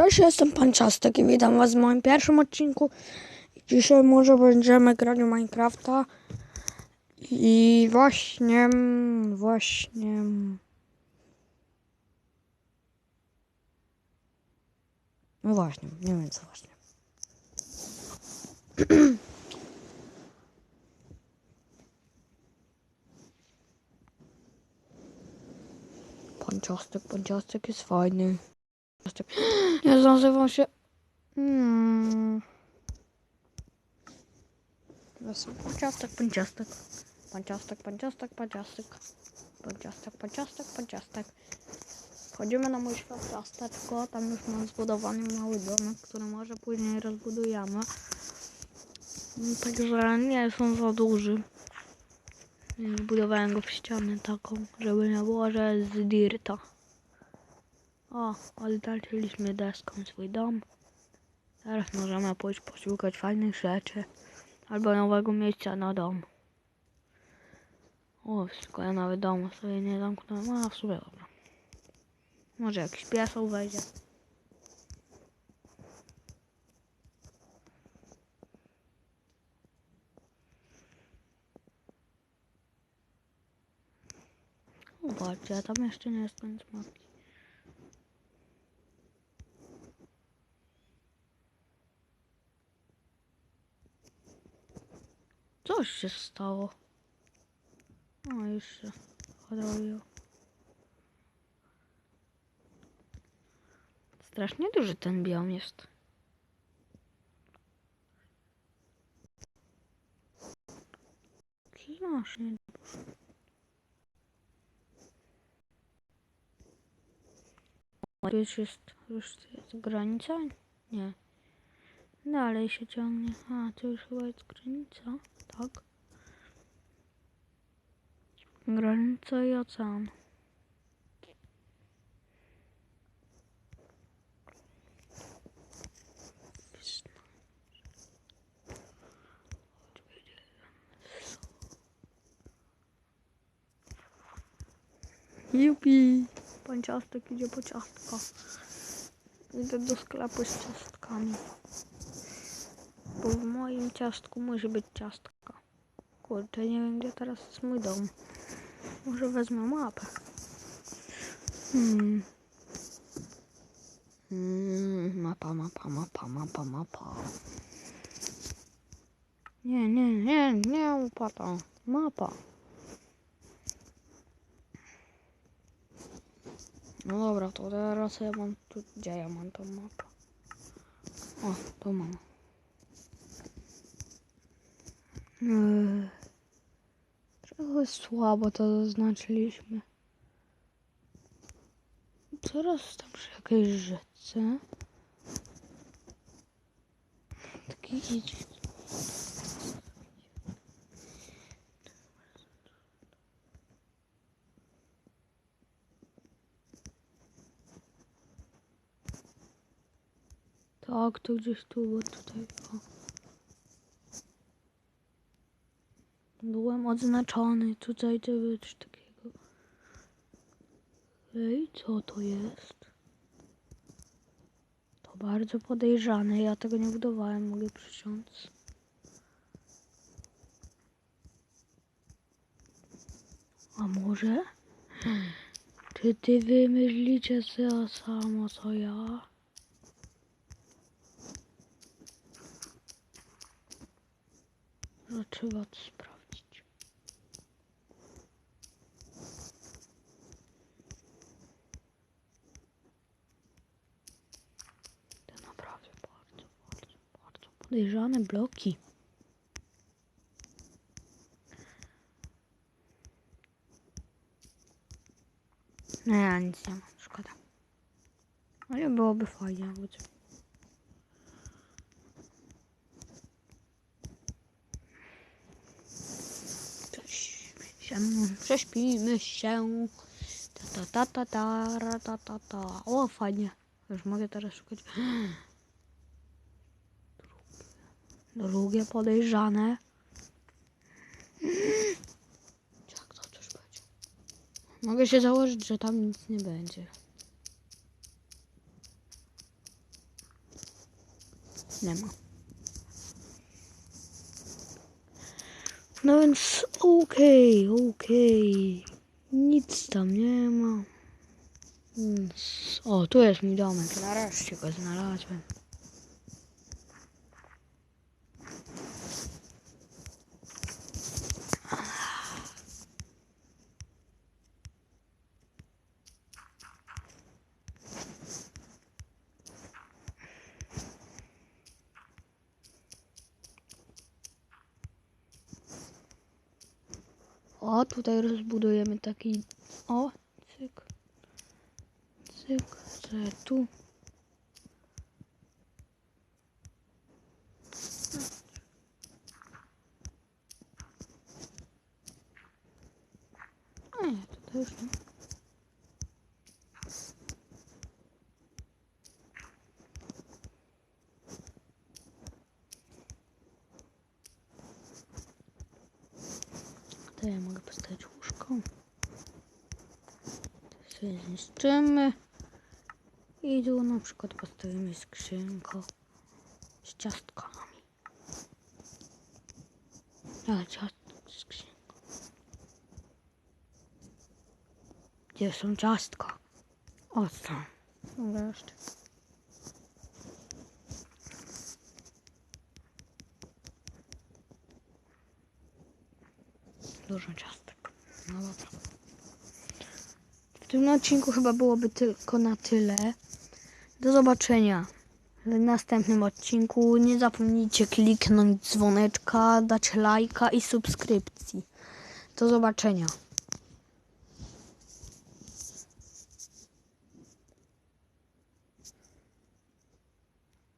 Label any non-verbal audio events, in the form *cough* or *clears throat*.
Cześć, jestem Pan Ciastek i witam Was w moim pierwszym odcinku. Dzisiaj może będziemy grać w Minecrafta. I właśnie, właśnie... No właśnie, nie wiem co właśnie. *clears throat* Pan Ciastek, Pan Ciastek jest fajny. *gasps* Ja nazywam się... Hmm. Jestem Pan Ciastek, Pan Ciastek. Pan Ciastek, Pan Ciastek, Pan Ciastek. Pan Ciastek, Pan Ciastek, Pan Ciastek. Wchodzimy na mój świat ciasteczko. Tam już mam zbudowany mały domek, który może później rozbudujemy. Mm, Także nie są za duży. Zbudowałem go w ścianę taką, żeby nie było, że z dirta. O, oddaliliśmy deską swój dom. Teraz możemy pójść poszukać fajnych rzeczy. Albo nowego miejsca na dom. O, tylko ja nawet domu sobie nie zamknąłem. A, w sumie dobra. Może jakiś piesał wejdzie. Zobaczcie, ja tam jeszcze nie jestem z mapki. Stało. O, już się odrobiło. Strasznie duży ten biom jest. Strasznie duży. O, tu już jest, już jest granica? Nie. Dalej się ciągnie. A, to już chyba jest granica. Tak. Granica i ocean. Jupi! Pan ciastek idzie po ciastko. Idę do sklepu z ciastkami. Bo w moim ciastku musi być ciastka. Kurczę, nie wiem gdzie teraz jest mój dom. Może wezmę mapę. Hmm. Hmm, mapa, mapa, mapa, mapa, mapa. Nie, nie, nie, nie upada. Mapa. No dobra, to teraz ja mam tu, gdzie ja mam tą mapę? O, tu mam. Trochę słabo to zaznaczyliśmy. Teraz tam przy jakiejś rzece. Taki idzie. Tak, to gdzieś tu, bo tutaj. O. Byłem odznaczony, tutaj to być takiego. Ej, co to jest? To bardzo podejrzane, ja tego nie budowałem, mogę przysiąc. A może? Czy ty wymyślicie to samo co ja? No trzeba to sprawdzić. To naprawdę bardzo, bardzo, bardzo podejrzane bloki. No ja nic nie mam, szkoda. Ale byłoby fajnie, jakby się, prześpimy się. Ta ta ta ta ta ta ta ta. O, fajnie. Już mogę teraz szukać. *gasps* Drugie, podejrzane. Jak to coś będzie? Mogę się założyć, że tam nic nie będzie. Nie ma. No więc okej, okej. Nic tam nie ma. O, tu jest mój domek. Nareszcie go znalazłem. O, tutaj rozbudujemy taki. O, cyk. Cyk, sobie tu. A nie, to już nie. To ja mogę postawić łóżko. To zniszczymy. I tu na przykład postawimy skrzynkę z ciastkami. A, ciast... skrzynka. Gdzie są ciastka? O, są. Dobra, jeszcze. Dużo ciastek. No dobra. W tym odcinku chyba byłoby tylko na tyle. Do zobaczenia w następnym odcinku. Nie zapomnijcie kliknąć dzwoneczka, dać lajka i subskrypcji. Do zobaczenia.